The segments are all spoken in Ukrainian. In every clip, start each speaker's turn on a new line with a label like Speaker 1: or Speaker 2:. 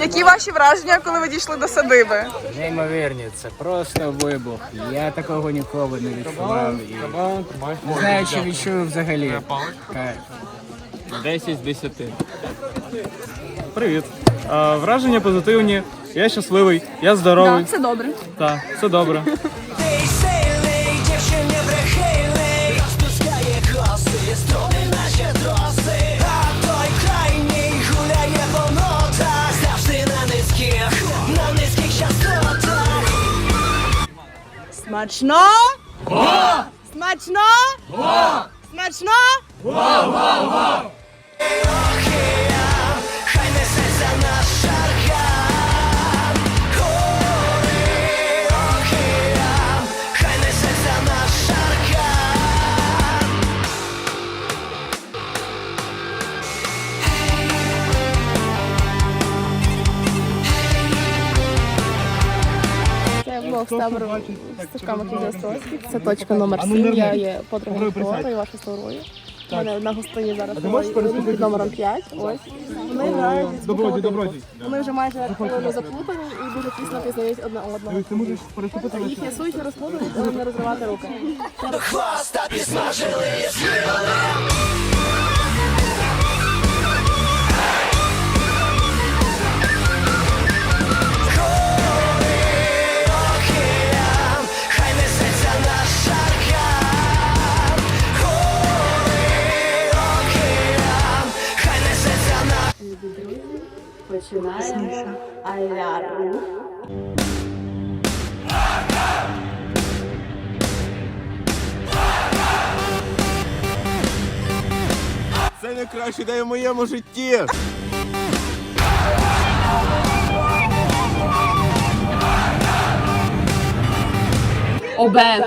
Speaker 1: Які ваші враження, коли ви дійшли до садиби?
Speaker 2: Неймовірні, це просто вибух. Я такого ніколи не відчував. І... Не знаю, чи відчую взагалі. Кайф.
Speaker 3: 10 з 10. Привіт. А, враження позитивні. Я щасливий, я здоровий.
Speaker 1: Все добре.
Speaker 3: Так, все добре.
Speaker 1: Смачно? Смачно? Смачно?
Speaker 4: Океан,
Speaker 5: Блог з табору Стежками Це точка номер 7. Я є подругою Флора і вашою Саурою. У мене одна гостиня зараз стоїть під номером 5. Ось. Вони грають добродій, добродій. Вони вже майже хвилину заплутані і дуже тісно пізнають одне одного. Ти можеш переступити Їхня суть розплутані, але не розривати руки.
Speaker 4: Хвоста підсмажили і
Speaker 5: Починаємо алярм.
Speaker 6: Це найкращий день в моєму житті.
Speaker 5: Обед.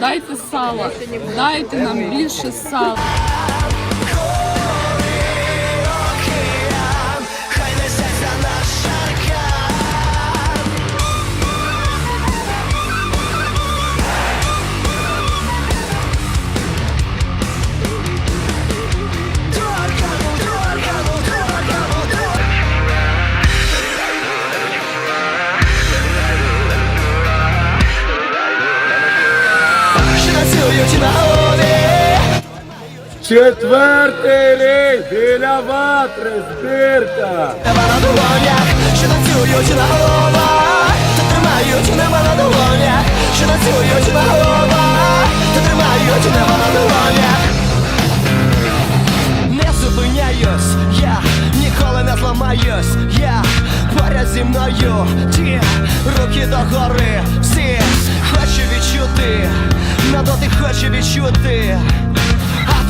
Speaker 7: Дайте сала, дайте нам більше сала.
Speaker 6: Четвертий рік біля ватри збірка.
Speaker 4: Нема на долонях, що танцюють на головах, та тримають нема на долонях, що танцюють на головах, та тримають нема на долонях. Не зупиняюсь, я ніколи не зламаюсь, я поряд зі мною, ті руки догори, всі хочу відчути, на дотик хочу відчути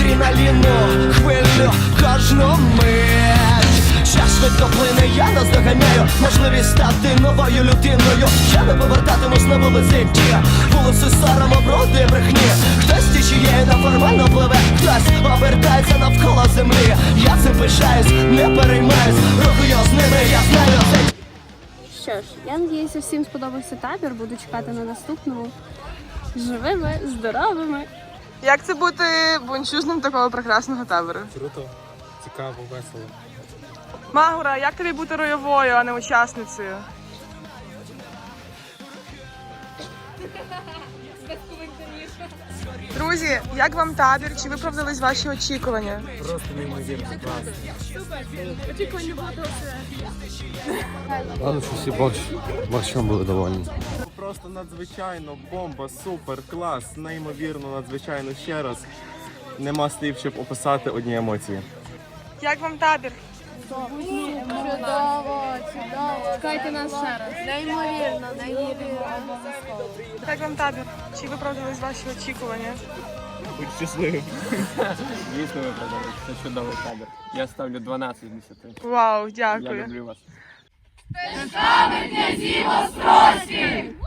Speaker 4: адреналіну, хвилю кожну мить. Час швидко плине, я наздоганяю можливість стати новою людиною. Я не повертатимусь на вулиці, ті вулиці сором оброди брехні. Хтось тічією неформально пливе, хтось обертається навколо землі. Я цим пишаюсь, не переймаюсь, рухаю з ними, я знаю це.
Speaker 5: Що ж, я надіюся, всім сподобався табір. Буду чекати на наступному. Живими, здоровими.
Speaker 1: Як це бути бунчузним такого прекрасного табору?
Speaker 3: Круто, цікаво, весело.
Speaker 1: Магура, як тобі бути ройовою, а не учасницею? Друзі, як вам табір? Чи виправдались ваші очікування?
Speaker 3: Просто неймовірно класно.
Speaker 6: Ладно, що всі борщом були довольні.
Speaker 8: Просто надзвичайно бомба, супер, клас, неймовірно, надзвичайно ще раз. Нема слів, щоб описати одні емоції.
Speaker 1: Як вам табір?
Speaker 5: Чекайте нас ще раз. Неймовірно, неймовірно.
Speaker 1: Як вам табір? Чи виправдались ваші очікування?
Speaker 3: Будь щасливим. Дійсно виправдали. Це чудовий табір. Я ставлю 12 з 10.
Speaker 1: Вау,
Speaker 3: Я
Speaker 1: дякую.
Speaker 3: люблю вас.
Speaker 7: Князів Острозький!